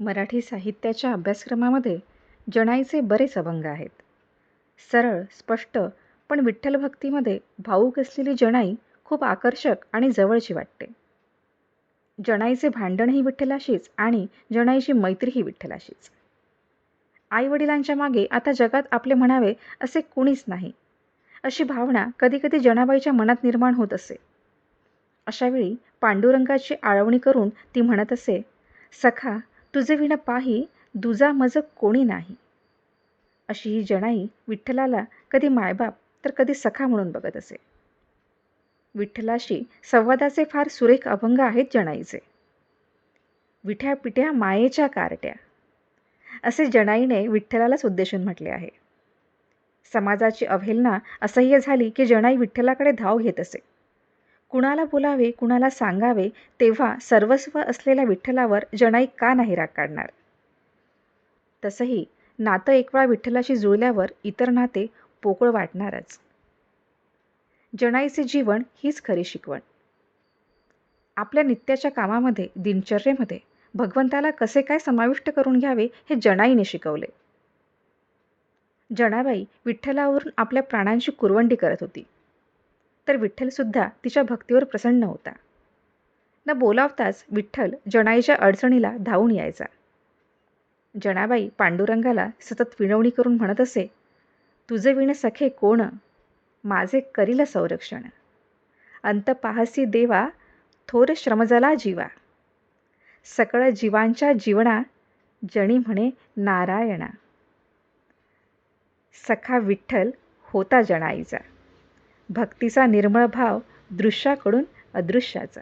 मराठी साहित्याच्या अभ्यासक्रमामध्ये जणाईचे बरेच अभंग आहेत. सरळ, स्पष्ट पण विठ्ठलभक्तीमध्ये भावूक असलेली जणाई खूप आकर्षक आणि जवळची वाटते. जणाईचे भांडणही विठ्ठलाशीच आणि जणाईची मैत्रीही विठ्ठलाशीच. आईवडिलांच्या मागे आता जगात आपले म्हणावे असे कुणीच नाही, अशी भावना कधीकधी जणाबाईच्या मनात निर्माण होत असे. अशावेळी पांडुरंगाची आळवणी करून ती म्हणत असे, सखा तुझे विण पाही दुजा मज कोणी नाही. अशी ही जणाई विठ्ठलाला कधी मायबाप तर कधी सखा म्हणून बघत असे. विठ्ठलाशी संवादाचे फार सुरेख अभंग आहेत जणाईचे विठ्या पिठ्या मायेच्या कारट्या असे जणाईने विठ्ठलालाच उद्देशून म्हटले आहे. समाजाची अवहेलना असह्य झाली की जणाई विठ्ठलाकडे धाव घेत असे. कुणाला बोलावे कुणाला सांगावे तेव्हा सर्वस्व असलेल्या विठ्ठलावर जणाई का नाही राग काढणार? तसंही नातं एकवेळा विठ्ठलाशी जुळल्यावर इतर नाते पोकळ वाटणारच. जणाईचे जीवन हीच खरी शिकवण. आपल्या नित्याच्या कामामध्ये, दिनचर्येमध्ये भगवंताला कसे काय समाविष्ट करून घ्यावे हे जणाईने शिकवले. जणाबाई विठ्ठलावरून आपल्या प्राणांची कुरवंडी करत होती. तर विठ्ठलसुद्धा तिच्या भक्तीवर प्रसन्न होता. न बोलावताच विठ्ठल जनाईच्या अडचणीला धावून यायचा. जनाबाई पांडुरंगाला सतत विनवणी करून म्हणत असे, तुझे विण सखे कोण, माझे करील संरक्षण. अंत पाहसी देवा, थोर श्रमजला जीवा. सकळ जीवांच्या जीवना, जणी म्हणे नारायणा. सखा विठ्ठल होता जनाईचा. भक्तीचा निर्मळ भाव दृश्याकडून अदृश्याचा.